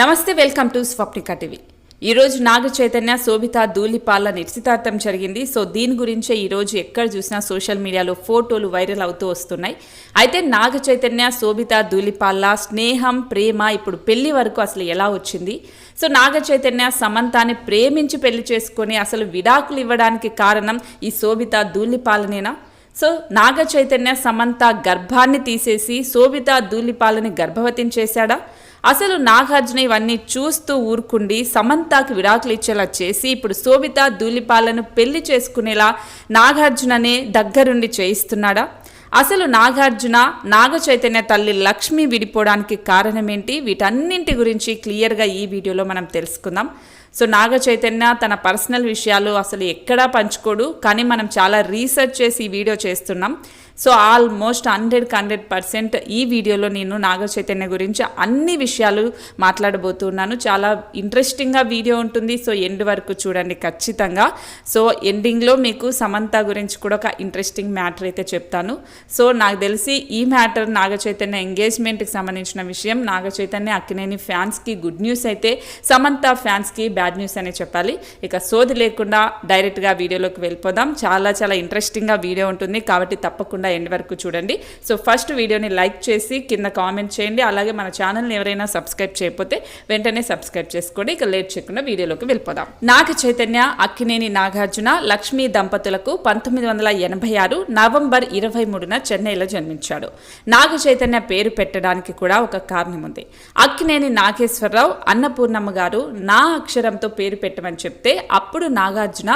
నమస్తే welcome to Swapnika TV. ఈరోజు నాగ చైతన్య శోభిత ధూళిపాల నిశ్చితార్థం జరిగింది. సో దీని గురించే ఈరోజు ఎక్కడ చూసినా సోషల్ మీడియాలో ఫోటోలు వైరల్ అవుతూ వస్తున్నాయి. అయితే నాగ చైతన్య శోభిత ధూళిపాల స్నేహం ప్రేమ ఇప్పుడు పెళ్ళి వరకు అసలు ఎలా వచ్చింది? సో నాగ చైతన్య సమంతాన్ని ప్రేమించి పెళ్ళి చేసుకొని అసలు విడాకులు ఇవ్వడానికి కారణం ఈ శోభిత ధూళిపాలనేనా సో నాగ చైతన్య సమంత గర్భాన్ని తీసేసి శోభిత ధూళిపాలని గర్భవతిని చేశాడా? అసలు నాగార్జున ఇవన్నీ చూస్తూ ఊరుకుండి సమంతకి విడాకులు ఇచ్చేలా చేసి ఇప్పుడు శోభిత ధూళిపాలను పెళ్ళి చేసుకునేలా నాగార్జుననే దగ్గరుండి చేయిస్తున్నాడా? అసలు నాగార్జున నాగ చైతన్య తల్లి లక్ష్మి విడిపోవడానికి కారణం ఏంటి వీటన్నింటి గురించి క్లియర్గా ఈ వీడియోలో మనం తెలుసుకుందాం. సో నాగ చైతన్య తన పర్సనల్ విషయాలు అసలు ఎక్కడా పంచుకోడు కానీ మనం చాలా రీసెర్చ్ చేసి ఈ వీడియో చేస్తున్నాం. సో ఆల్మోస్ట్ హండ్రెడ్కి హండ్రెడ్ పర్సెంట్ ఈ వీడియోలో నేను నాగ చైతన్య గురించి అన్ని విషయాలు మాట్లాడబోతున్నాను. చాలా ఇంట్రెస్టింగ్గా వీడియో ఉంటుంది. సో ఎండ్ వరకు చూడండి ఖచ్చితంగా. సో ఎండింగ్లో మీకు సమంత గురించి కూడా ఒక ఇంట్రెస్టింగ్ మ్యాటర్ అయితే చెప్తాను. సో నాకు తెలిసి ఈ మ్యాటర్ నాగ చైతన్య ఎంగేజ్మెంట్కి సంబంధించిన విషయం నాగ చైతన్య అక్కినేని ఫ్యాన్స్కి గుడ్ న్యూస్ అయితే సమంత ఫ్యాన్స్కి బ్యాడ్ న్యూస్ అనే చెప్పాలి. ఇక సోది లేకుండా డైరెక్ట్గా వీడియోలోకి వెళ్ళిపోదాం. చాలా చాలా ఇంట్రెస్టింగ్గా వీడియో ఉంటుంది. కాబట్టి తప్పకుండా ఎండ్ వరకు చూడండి. సో ఫస్ట్ వీడియోని లైక్ చేసి కింద కామెంట్ చేయండి. అలాగే మన ఛానల్ని ఎవరైనా సబ్స్క్రైబ్ చేయకపోతే వెంటనే సబ్స్క్రైబ్ చేసుకోండి. ఇక లేట్ చేయకుండా వీడియోలోకి వెళ్ళిపోదాం. నాగ చైతన్య అక్కినేని నాగార్జున లక్ష్మీ దంపతులకు పంతొమ్మిది వందల ఎనభై ఆరు నవంబర్ ఇరవై మూడున చెన్నైలో జన్మించాడు. నాగ చైతన్య పేరు పెట్టడానికి కూడా ఒక కారణం ఉంది. అక్కినేని నాగేశ్వరరావు అన్నపూర్ణమ్మ గారు నా అక్షరంతో పేరు పెట్టమని చెప్తే అప్పుడు నాగార్జున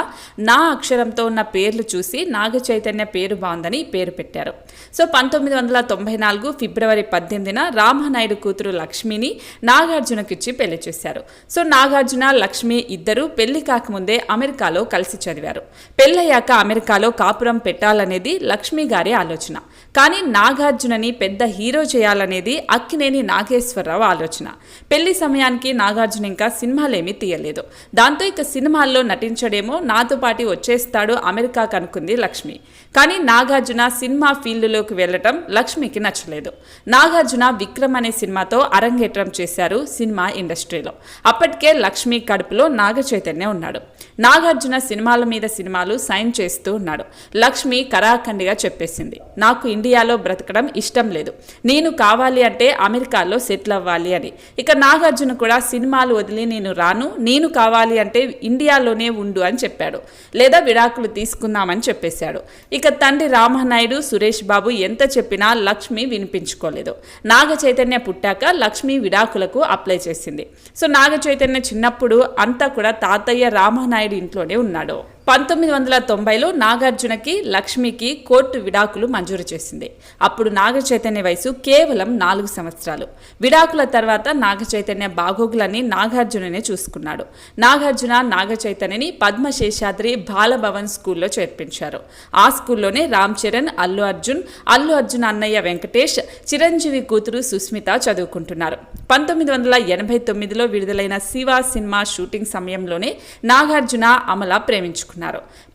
నా అక్షరంతో ఉన్న పేర్లు చూసి నాగ చైతన్య పేరు బాగుందని పేరు పెట్టారు. సో పంతొమ్మిది వందల తొంభై నాలుగు ఫిబ్రవరి పద్దెనిమిదిన రామానాయుడు కూతురు లక్ష్మిని నాగార్జునకిచ్చి పెళ్ళి చేశారు. సో నాగార్జున లక్ష్మి ఇద్దరు పెళ్ళి కాకముందే అమెరికాలో కలిసి చదివారు. పెళ్ళయ్యాక అమెరికాలో కాపురం పెట్టాలనేది లక్ష్మి గారి ఆలోచన. కానీ నాగార్జునని పెద్ద హీరో చేయాలనేది అక్కినేని నాగేశ్వరరావు ఆలోచన. పెళ్ళి సమయానికి నాగార్జున ఇంకా సినిమాలేమీ తీయలేదు. దాంతో ఇక సినిమాల్లో నటించడేమో నాతో పాటు వచ్చేస్తాడు అమెరికా కనుక్కుంది లక్ష్మి. కానీ నాగార్జున సినిమా సినిమా ఫీల్డ్లోకి వెళ్ళటం లక్ష్మికి నచ్చలేదు. నాగార్జున విక్రమ్ అనే సినిమాతో అరంగేట్రం చేశారు సినిమా ఇండస్ట్రీలో. అప్పటికే లక్ష్మి కడుపులో నాగ చైతన్య ఉన్నాడు. నాగార్జున సినిమాల మీద సినిమాలు సైన్ చేస్తూ ఉన్నాడు. లక్ష్మి కరాఖండిగా చెప్పేసింది. నాకు ఇండియాలో బ్రతకడం ఇష్టం లేదు. నేను కావాలి అంటే అమెరికాలో సెటిల్ అవ్వాలి అని. ఇక నాగార్జున కూడా సినిమాలు వదిలి నేను రాను నేను కావాలి అంటే ఇండియాలోనే ఉండు అని చెప్పాడు. లేదా విడాకులు తీసుకుందామని చెప్పేశాడు. ఇక తండ్రి రామనాయుడు సురేష్ బాబు ఎంత చెప్పినా లక్ష్మి వినిపించుకోలేదు. నాగ చైతన్య పుట్టాక లక్ష్మి విడాకులకు అప్లై చేసింది. సో నాగ చైతన్య చిన్నప్పుడు అంతా కూడా తాతయ్య రామనాయుడు ఇంట్లోనే ఉన్నాడు. పంతొమ్మిది వందల తొంభైలో నాగార్జునకి లక్ష్మికి కోర్టు విడాకులు మంజూరు చేసింది. అప్పుడు నాగ చైతన్య వయసు కేవలం నాలుగు సంవత్సరాలు. విడాకుల తర్వాత నాగ చైతన్య బాగోగులని నాగార్జుననే చూసుకున్నాడు. నాగార్జున నాగ చైతన్యని పద్మశేషాద్రి బాలభవన్ స్కూల్లో చేర్పించారు. ఆ స్కూల్లోనే రామ్ చరణ్ అల్లు అర్జున్ అల్లు అర్జున్ అన్నయ్య వెంకటేష్ చిరంజీవి కూతురు సుస్మిత చదువుకుంటున్నారు. పంతొమ్మిది వందల ఎనభై తొమ్మిదిలో విడుదలైన శివ సినిమా షూటింగ్ సమయంలోనే నాగార్జున అమల ప్రేమించుకున్నారు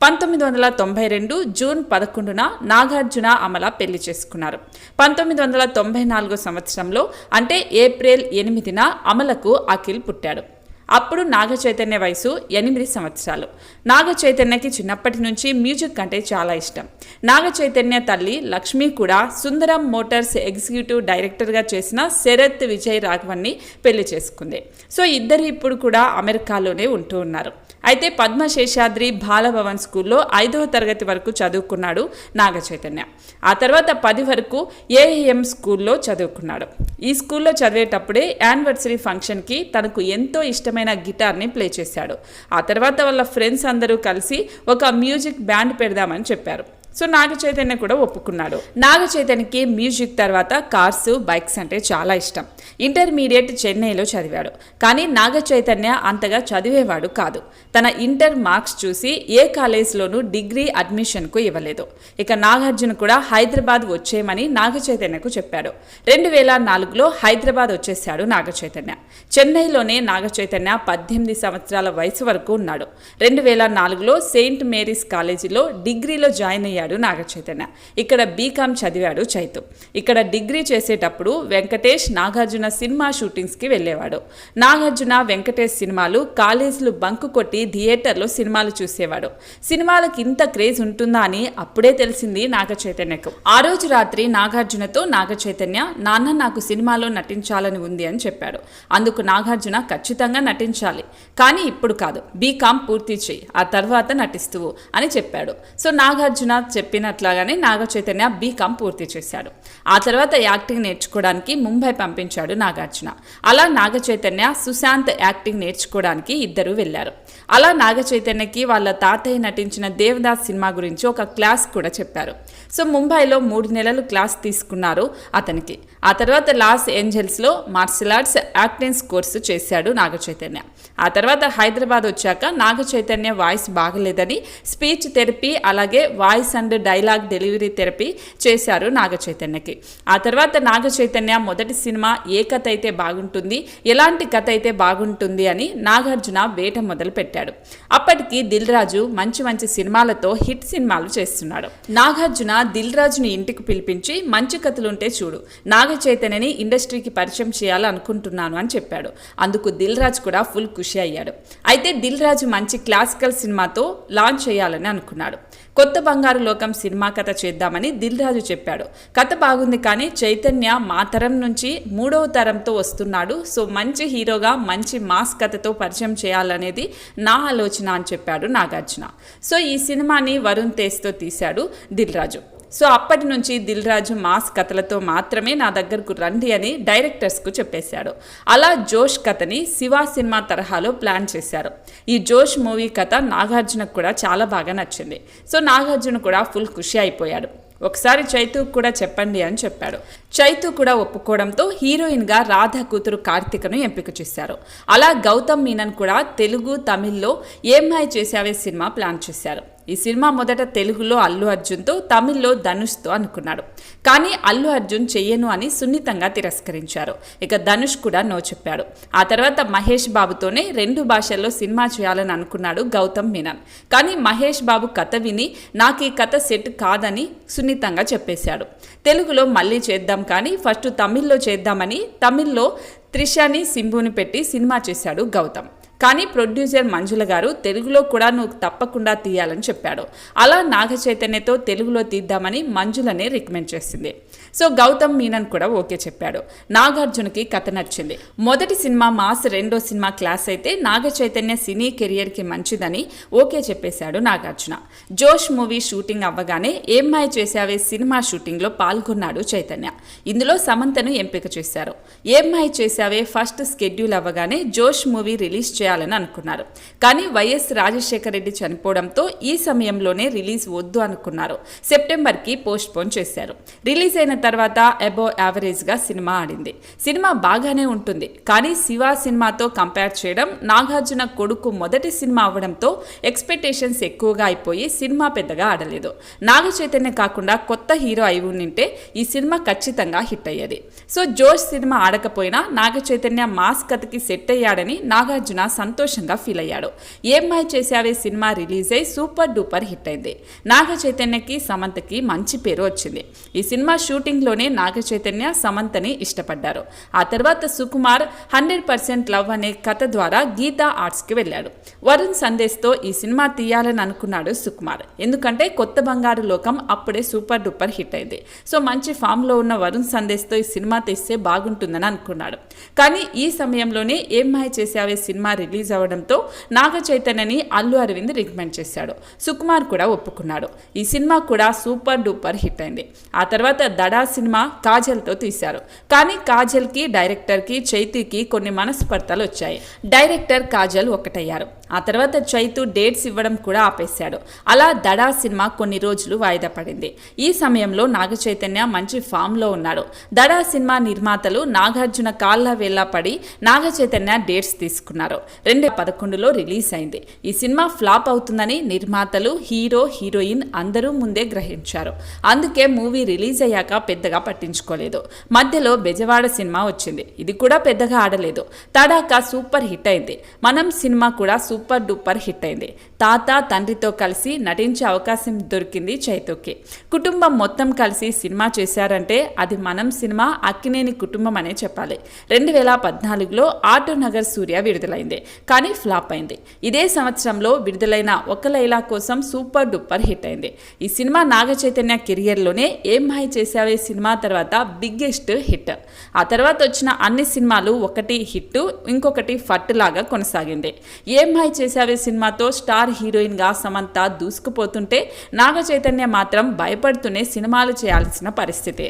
పంతొమ్మిది వందల తొంభై రెండు జూన్ పదకొండున నాగార్జున అమల పెళ్ళి చేసుకున్నారు. పంతొమ్మిది వందల తొంభై నాలుగో సంవత్సరంలో అంటే ఏప్రిల్ ఎనిమిదిన అమలకు అఖిల్ పుట్టాడు. అప్పుడు నాగ చైతన్య వయసు ఎనిమిది సంవత్సరాలు. నాగ చైతన్యకి చిన్నప్పటి నుంచి మ్యూజిక్ అంటే చాలా ఇష్టం. నాగ చైతన్య తల్లి లక్ష్మి కూడా సుందరం మోటార్స్ ఎగ్జిక్యూటివ్ డైరెక్టర్గా చేసిన శరత్ విజయ్ రాఘవన్ని పెళ్ళి చేసుకుంది. సో ఇద్దరు ఇప్పుడు కూడా అమెరికాలోనే ఉంటూ ఉన్నారు. అయితే పద్మశేషాద్రి బాలభవన్ స్కూల్లో ఐదవ తరగతి వరకు చదువుకున్నాడు నాగ చైతన్య ఆ తర్వాత పది వరకు ఏఎం స్కూల్లో చదువుకున్నాడు. ఈ స్కూల్లో చదివేటప్పుడే యానివర్సరీ ఫంక్షన్కి తనకు ఎంతో ఇష్టం ఇష్టమైన గిటార్ని ప్లే చేశాడు. ఆ తర్వాత వాళ్ళ ఫ్రెండ్స్ అందరూ కలిసి ఒక మ్యూజిక్ బ్యాండ్ పెడదామని చెప్పారు. సో నాగ చైతన్య కూడా ఒప్పుకున్నాడు. నాగ చైతన్యకి మ్యూజిక్ తర్వాత కార్స్ బైక్స్ అంటే చాలా ఇష్టం. ఇంటర్మీడియట్ చెన్నైలో చదివాడు. కానీ నాగ చైతన్య అంతగా చదివేవాడు కాదు. తన ఇంటర్ మార్క్స్ చూసి ఏ కాలేజ్లోనూ డిగ్రీ అడ్మిషన్కు ఇవ్వలేదు. ఇక నాగార్జున కూడా హైదరాబాద్ వచ్చేయమని నాగ చైతన్యకు చెప్పాడు. రెండు వేల నాలుగులో హైదరాబాద్ వచ్చేశాడు నాగ చైతన్య చెన్నైలోనే నాగ చైతన్య పద్దెనిమిది సంవత్సరాల వయసు వరకు ఉన్నాడు. రెండు వేల నాలుగులో సెయింట్ మేరీస్ కాలేజీలో డిగ్రీలో జాయిన్ అయ్యాడు. వెళ్ళాడు నాగ చైతన్య ఇక్కడ బీకామ్ చదివాడు చైతు. ఇక్కడ డిగ్రీ చేసేటప్పుడు వెంకటేష్ నాగార్జున సినిమా షూటింగ్స్కి వెళ్ళేవాడు. నాగార్జున వెంకటేష్ సినిమాలు కాలేజీలు బంకు కొట్టి థియేటర్లో సినిమాలు చూసేవాడు. సినిమాలకు ఇంత క్రేజ్ ఉంటుందా అని అప్పుడే తెలిసింది నాగ చైతన్యకు ఆ రోజు రాత్రి నాగార్జునతో నాగ చైతన్య నాన్న నాకు సినిమాలో నటించాలని ఉంది అని చెప్పాడు. అందుకు నాగార్జున ఖచ్చితంగా నటించాలి. కానీ ఇప్పుడు కాదు. బీకామ్ పూర్తి చేయి ఆ తర్వాత నటిస్తువు అని చెప్పాడు. సో నాగార్జున చెప్పినట్లాగానే నాగ చైతన్య బీకామ్ పూర్తి చేశాడు. ఆ తర్వాత యాక్టింగ్ నేర్చుకోవడానికి ముంబై పంపించాడు నాగార్జున. అలా నాగ చైతన్య సుశాంత్ యాక్టింగ్ నేర్చుకోవడానికి ఇద్దరు వెళ్ళారు. అలా నాగ చైతన్యకి వాళ్ళ తాతయ్య నటించిన దేవదాస్ సినిమా గురించి ఒక క్లాస్ కూడా చెప్పారు. సో ముంబైలో మూడు నెలలు క్లాస్ తీసుకున్నారు అతనికి. ఆ తర్వాత లాస్ ఏంజల్స్లో మార్షల్ ఆర్ట్స్ యాక్టింగ్స్ కోర్సు చేశాడు నాగ చైతన్య ఆ తర్వాత హైదరాబాద్ వచ్చాక నాగ చైతన్య వాయిస్ బాగలేదని స్పీచ్ థెరపీ అలాగే voice and and dialogue delivery therapy చేశారు నాగ చైతన్యకి. ఆ తర్వాత నాగ చైతన్య మొదటి సినిమా ఏ కథ అయితే బాగుంటుంది ఎలాంటి కథ అయితే బాగుంటుంది అని నాగార్జున వేట మొదలు పెట్టాడు. అప్పటికి దిల్ రాజు మంచి మంచి సినిమాలతో హిట్ సినిమాలు చేస్తున్నాడు. నాగార్జున దిల్ రాజుని ఇంటికి పిలిపించి మంచి కథలుంటే చూడు నాగ చైతన్యని ఇండస్ట్రీకి పరిచయం చేయాలనుకుంటున్నాను అని చెప్పాడు. అందుకు దిల్ రాజు కూడా ఫుల్ ఖుషి అయ్యాడు. అయితే దిల్ రాజు మంచి క్లాసికల్ సినిమాతో లాంచ్ చేయాలని అనుకున్నాడు. కొత్త బంగారు లోకం సినిమా కథ చేద్దామని దిల్ రాజు చెప్పాడు. కథ బాగుంది కానీ చైతన్య మా తరం నుంచి మూడవ తరంతో వస్తున్నాడు. సో మంచి హీరోగా మంచి మాస్ కథతో పరిచయం చేయాలనేది నా ఆలోచన అని చెప్పాడు నాగార్జున. సో ఈ సినిమాని వరుణ్ తేజ్తో తీశాడు దిల్ రాజు సో అప్పటి నుంచి దిల్ రాజు మాస్ కథలతో మాత్రమే నా దగ్గరకు రండి అని డైరెక్టర్స్కు చెప్పేశాడు. అలా జోష్ కథని శివ సినిమా తరహాలో ప్లాన్ చేశారు. ఈ జోష్ మూవీ కథ నాగార్జునకు కూడా చాలా బాగా నచ్చింది. సో నాగార్జున కూడా ఫుల్ ఖుషి అయిపోయాడు. ఒకసారి చైతు కూడా చెప్పండి అని చెప్పాడు. చైతు కూడా ఒప్పుకోవడంతో హీరోయిన్గా రాధ కూతురు కార్తికను ఎంపిక చేశారు. అలా గౌతమ్ మీనన్ కూడా తెలుగు తమిళ్ళో ఏమ్మాయి చేసావే సినిమా ప్లాన్ చేశారు. ఈ సినిమా మొదట తెలుగులో అల్లు అర్జున్తో తమిళ్ళో ధనుష్తో అనుకున్నాడు. కానీ అల్లు అర్జున్ చెయ్యను అని సున్నితంగా తిరస్కరించారు. ఇక ధనుష్ కూడా నో చెప్పాడు. ఆ తర్వాత మహేష్ బాబుతోనే రెండు భాషల్లో సినిమా చేయాలని అనుకున్నాడు గౌతమ్ మీనన్. కానీ మహేష్ బాబు కథ విని నాకు ఈ కథ సెట్ కాదని సున్నితంగా చెప్పేశాడు. తెలుగులో మళ్ళీ చేద్దాం కానీ ఫస్ట్ తమిళ్ళో చేద్దామని తమిళ్ళో త్రిషాని సింబుని పెట్టి సినిమా చేశాడు గౌతమ్. కానీ ప్రొడ్యూసర్ మంజుల గారు తెలుగులో కూడా నువ్వు తప్పకుండా తీయాలని చెప్పాడు. అలా నాగ చైతన్యతో తెలుగులో తీద్దామని మంజులనే రికమెండ్ చేసింది. సో గౌతమ్ మీనన్ కూడా ఓకే చెప్పాడు. నాగార్జునకి కథ నచ్చింది. మొదటి సినిమా మాస్ రెండో సినిమా క్లాస్ అయితే నాగ చైతన్య సినీ కెరియర్కి మంచిదని ఓకే చెప్పేశాడు నాగార్జున. జోష్ మూవీ షూటింగ్ అవ్వగానే ఏమ్మాయి చేసావే సినిమా షూటింగ్లో పాల్గొన్నాడు చైతన్య. ఇందులో సమంతను ఎంపిక చేశారు. ఏమ్మాయి చేసావే ఫస్ట్ స్కెడ్యూల్ అవ్వగానే జోష్ మూవీ రిలీజ్ చేయాలని అనుకున్నారు. కానీ వైఎస్ రాజశేఖర రెడ్డి చనిపోవడంతో ఈ సమయంలోనే రిలీజ్ వద్దు అనుకున్నారు. సెప్టెంబర్కి పోస్ట్ పోన్ చేశారు. రిలీజ్ అయిన తర్వాత అబో యావరేజ్గా సినిమా ఆడింది. సినిమా బాగానే ఉంటుంది. కానీ శివ సినిమాతో కంపేర్ చేయడం నాగార్జున కొడుకు మొదటి సినిమా అవడంతో ఎక్స్పెక్టేషన్స్ ఎక్కువగా అయిపోయి సినిమా పెద్దగా ఆడలేదు. నాగ చైతన్య కాకుండా కొత్త హీరో అయి ఉండింటే ఈ సినిమా ఖచ్చితంగా హిట్ అయ్యేది. సో జోష్ సినిమా ఆడకపోయినా నాగ చైతన్య మాస్ కథకి సెట్ అయ్యాడని నాగార్జున సంతోషంగా ఫీల్ అయ్యాడు. ఏమ్మాయి చేసావే సినిమా రిలీజ్ అయి సూపర్ డూపర్ హిట్ అయింది. నాగ చైతన్యకి సమంతకి మంచి పేరు వచ్చింది. ఈ సినిమా షూటింగ్ షూటింగ్లోనే నాగ చైతన్య సమంతని ఇష్టపడ్డారు. ఆ తర్వాత సుకుమార్ హండ్రెడ్ పర్సెంట్ లవ్ అనే కథ ద్వారా గీతా ఆర్ట్స్కి వెళ్ళాడు. వరుణ్ సందేశ్తో ఈ సినిమా తీయాలని అనుకున్నాడు సుకుమార్. ఎందుకంటే కొత్త బంగారు లోకం అప్పుడే సూపర్ డూపర్ హిట్ అయింది. సో మంచి ఫామ్లో ఉన్న వరుణ్ సందేశ్తో ఈ సినిమా తీస్తే బాగుంటుందని అనుకున్నాడు. కానీ ఈ సమయంలోనే ఏం మాయ చేసావే సినిమా రిలీజ్ అవ్వడంతో నాగ చైతన్యని అల్లు అరవింద్ రికమెండ్ చేశాడు. సుకుమార్ కూడా ఒప్పుకున్నాడు. ఈ సినిమా కూడా సూపర్ డూపర్ హిట్ అయింది. ఆ తర్వాత దడా సినిమా కాజల్తో తీశారు. కానీ కాజల్కి డైరెక్టర్కి చైతీకి కొన్ని మనస్పర్ధలు వచ్చాయి. డైరెక్టర్ కాజల్ ఒకటయ్యారు ఆ తర్వాత చైతు డేట్స్ ఇవ్వడం కూడా ఆపేశాడు. అలా దడా సినిమా కొన్ని రోజులు వాయిదా పడింది. ఈ సమయంలో నాగ చైతన్య మంచి ఫామ్లో ఉన్నాడు. దడా సినిమా నిర్మాతలు నాగార్జున కాళ్ళ వేళ్ళ పడి నాగ చైతన్య డేట్స్ తీసుకున్నారు. రెండు పదకొండులో రిలీజ్ అయింది. ఈ సినిమా ఫ్లాప్ అవుతుందని నిర్మాతలు హీరో హీరోయిన్ అందరూ ముందే గ్రహించారు. అందుకే మూవీ రిలీజ్ అయ్యాక పెద్దగా పట్టించుకోలేదు. మధ్యలో బెజవాడ సినిమా వచ్చింది. ఇది కూడా పెద్దగా ఆడలేదు. తడాక సూపర్ హిట్ అయింది. మనం సినిమా కూడా సూపర్ సూపర్ డూపర్ హిట్ అయింది. తాత తండ్రితో కలిసి నటించే అవకాశం దొరికింది చైతుకి కుటుంబం మొత్తం కలిసి సినిమా చేశారంటే అది మనం సినిమా అక్కినేని కుటుంబం అనే చెప్పాలి. రెండు వేల పద్నాలుగులో ఆటో నగర్ సూర్య విడుదలైంది. కానీ ఫ్లాప్ అయింది. ఇదే సంవత్సరంలో విడుదలైన ఒక లైలా కోసం సూపర్ డూపర్ హిట్ అయింది. ఈ సినిమా నాగ చైతన్య కెరియర్లోనే ఏం మాయ చేసావే సినిమా తర్వాత బిగ్గెస్ట్ హిట్. ఆ తర్వాత వచ్చిన అన్ని సినిమాలు ఒకటి హిట్ ఇంకొకటి ఫట్ లాగా కొనసాగింది. ఏం ఎంజాయ్ చేసావే సినిమాతో స్టార్ హీరోయిన్గా సమంత దూసుకుపోతుంటే నాగ చైతన్య మాత్రం భయపడుతూనే సినిమాలు చేయాల్సిన పరిస్థితి.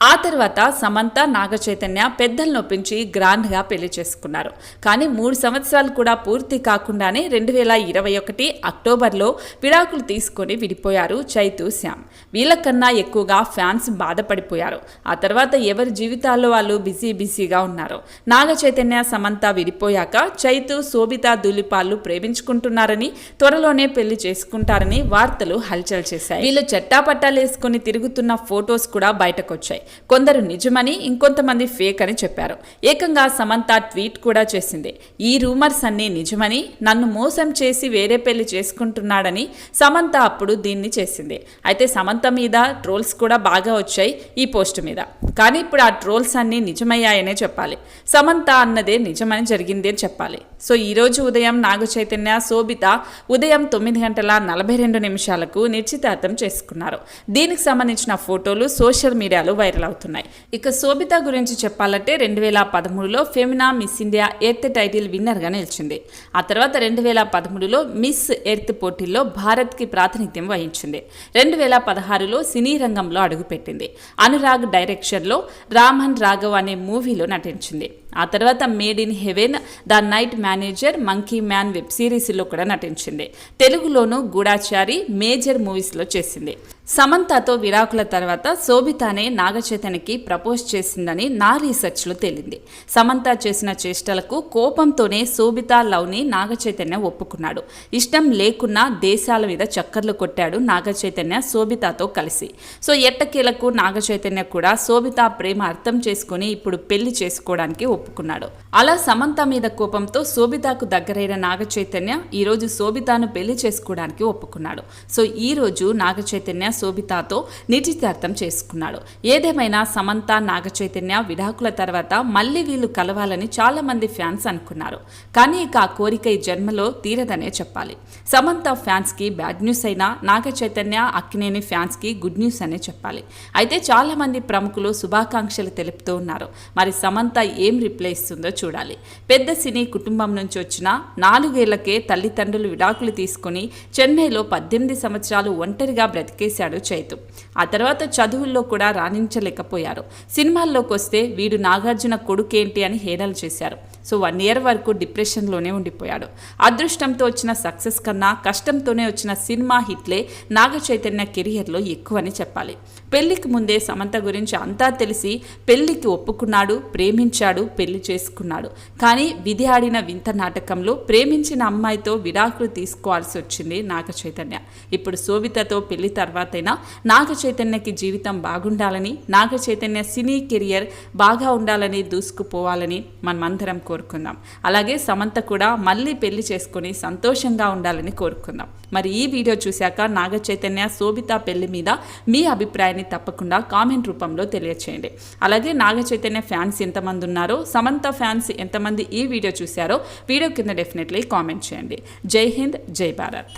ఆ తర్వాత సమంత నాగచైతన్య పెద్దలను ఒప్పించి గ్రాండ్గా పెళ్ళి చేసుకున్నారు. కానీ మూడు సంవత్సరాలు కూడా పూర్తి కాకుండానే రెండు వేల ఇరవై ఒకటి అక్టోబర్లో విడాకులు తీసుకొని విడిపోయారు చైతు శ్యామ్. వీళ్ళకన్నా ఎక్కువగా ఫ్యాన్స్ బాధపడిపోయారు. ఆ తర్వాత ఎవరి జీవితాల్లో వాళ్ళు బిజీ బిజీగా ఉన్నారు. నాగచైతన్య సమంత విడిపోయాక చైతు శోభిత దులిపాలు ప్రేమించుకుంటున్నారని త్వరలోనే పెళ్ళి చేసుకుంటారని వార్తలు హల్చల్ చేశాయి. వీళ్ళు చట్టాపట్టాలు వేసుకుని తిరుగుతున్న ఫొటోస్ కూడా బయటకొచ్చాయి. కొందరు నిజమని ఇంకొంతమంది ఫేక్ అని చెప్పారు. ఏకంగా సమంత ట్వీట్ కూడా చేసింది. ఈ రూమర్స్ అన్నీ నిజమని నన్ను మోసం చేసి వేరే పెళ్ళి చేసుకుంటున్నాడని సమంత అప్పుడు దీన్ని చేసింది. అయితే సమంత మీద ట్రోల్స్ కూడా బాగా వచ్చాయి ఈ పోస్ట్ మీద. కానీ ఇప్పుడు ఆ ట్రోల్స్ అన్నీ నిజమయ్యాయనే చెప్పాలి. సమంత అన్నదే నిజమని జరిగింది అని చెప్పాలి. సో ఈరోజు ఉదయం నాగ చైతన్య శోభిత ఉదయం తొమ్మిది గంటల నలభై రెండు నిమిషాలకు నిశ్చితార్థం చేసుకున్నారు. దీనికి సంబంధించిన ఫోటోలు సోషల్ మీడియాలో వైరల్ అవుతున్నాయి ఇక శోభిత గురించి చెప్పాలంటే రెండు వేల పదమూడులో Femina Miss India Earth title విన్నర్గా నిలిచింది. ఆ తర్వాత రెండు వేల పదమూడులో మిస్ ఎర్త్ పోటీల్లో భారత్కి ప్రాతినిధ్యం వహించింది. రెండు వేల పదహారులో సినీ రంగంలో అడుగుపెట్టింది. అనురాగ్ డైరెక్షన్లో రామన్ రాఘవ్ అనే మూవీలో నటించింది. ఆ తర్వాత Made in Heaven The Night Manager Monkey Man web సిరీస్లో కూడా నటించింది. తెలుగులోనూ గూఢాచారి మేజర్ మూవీస్లో చేసింది. సమంతతో విడాకుల తర్వాత శోభితానే నాగచైతన్యకి ప్రపోజ్ చేసిందని నా రీసెర్చ్లో తేలింది. సమంత చేసిన చేష్టలకు కోపంతోనే శోభిత లవ్ని నాగచైతన్య ఒప్పుకున్నాడు. ఇష్టం లేకున్నా దేశాల మీద చక్కర్లు కొట్టాడు నాగచైతన్య శోభితతో కలిసి. సో ఎట్టకేలకు నాగచైతన్య కూడా శోభిత ప్రేమ అర్థం చేసుకుని ఇప్పుడు పెళ్ళి చేసుకోవడానికి ఒప్పుకున్నాడు. అలా సమంత మీద కోపంతో శోభితకు దగ్గరైన నాగచైతన్య ఈరోజు శోభితాను పెళ్ళి చేసుకోవడానికి ఒప్పుకున్నాడు. సో ఈ రోజు నాగచైతన్య శోభితాతో నిశ్చితార్థం చేసుకున్నాడు. ఏదేమైనా సమంత నాగచైతన్య విడాకుల తర్వాత మళ్ళీ వీళ్ళు కలవాలని చాలామంది ఫ్యాన్స్ అనుకున్నారు. కానీ ఇక ఆ కోరిక ఈ జన్మలో తీరదనే చెప్పాలి. సమంత ఫ్యాన్స్కి బ్యాడ్ న్యూస్ అయినా నాగ చైతన్య అక్కినేని ఫ్యాన్స్కి గుడ్ న్యూస్ అనే చెప్పాలి. అయితే చాలా మంది ప్రముఖులు శుభాకాంక్షలు తెలుపుతూ ఉన్నారు. మరి సమంత ఏం రిప్లై ఇస్తుందో చూడాలి. పెద్ద సినీ కుటుంబం నుంచి వచ్చిన నాలుగేళ్ళకే తల్లిదండ్రులు విడాకులు తీసుకుని చెన్నైలో పద్దెనిమిది సంవత్సరాలు ఒంటరిగా బ్రతికేశాడు చైతు. ఆ తర్వాత చదువుల్లో కూడా రాణించలేకపోయారు. సినిమాల్లోకి వస్తే వీడు నాగార్జున కొడుకేంటి అని హేళనలు చేశారు. సో వన్ ఇయర్ వరకు డిప్రెషన్లోనే ఉండిపోయాడు. అదృష్టంతో వచ్చిన సక్సెస్ కన్నా కష్టంతోనే వచ్చిన సినిమా హిట్లే నాగ చైతన్య కెరియర్లో ఎక్కువని చెప్పాలి. పెళ్ళికి ముందే సమంత గురించి అంతా తెలిసి పెళ్ళికి ఒప్పుకున్నాడు ప్రేమించాడు పెళ్ళి చేసుకున్నాడు. కానీ విధి ఆడిన వింత నాటకంలో ప్రేమించిన అమ్మాయితో విడాకులు తీసుకోవాల్సి వచ్చింది నాగ చైతన్య. ఇప్పుడు శోభితతో పెళ్ళి తర్వాతైనా నాగ చైతన్యకి జీవితం బాగుండాలని నాగ చైతన్య సినీ కెరియర్ బాగా ఉండాలని దూసుకుపోవాలని మనమందరం కోరుకుందాం. అలాగే సమంత కూడా మళ్ళీ పెళ్ళి చేసుకొని సంతోషంగా ఉండాలని కోరుకుందాం. మరి ఈ వీడియో చూశాక నాగ చైతన్య శోభిత పెళ్ళి మీద మీ అభిప్రాయాన్ని తప్పకుండా కామెంట్ రూపంలో తెలియచేయండి. అలాగే నాగ చైతన్య ఫ్యాన్స్ ఎంతమంది ఉన్నారో సమంత ఫ్యాన్స్ ఎంతమంది ఈ వీడియో చూశారో వీడియో కింద డెఫినెట్లీ కామెంట్ చేయండి. జై హింద్ జై భారత్.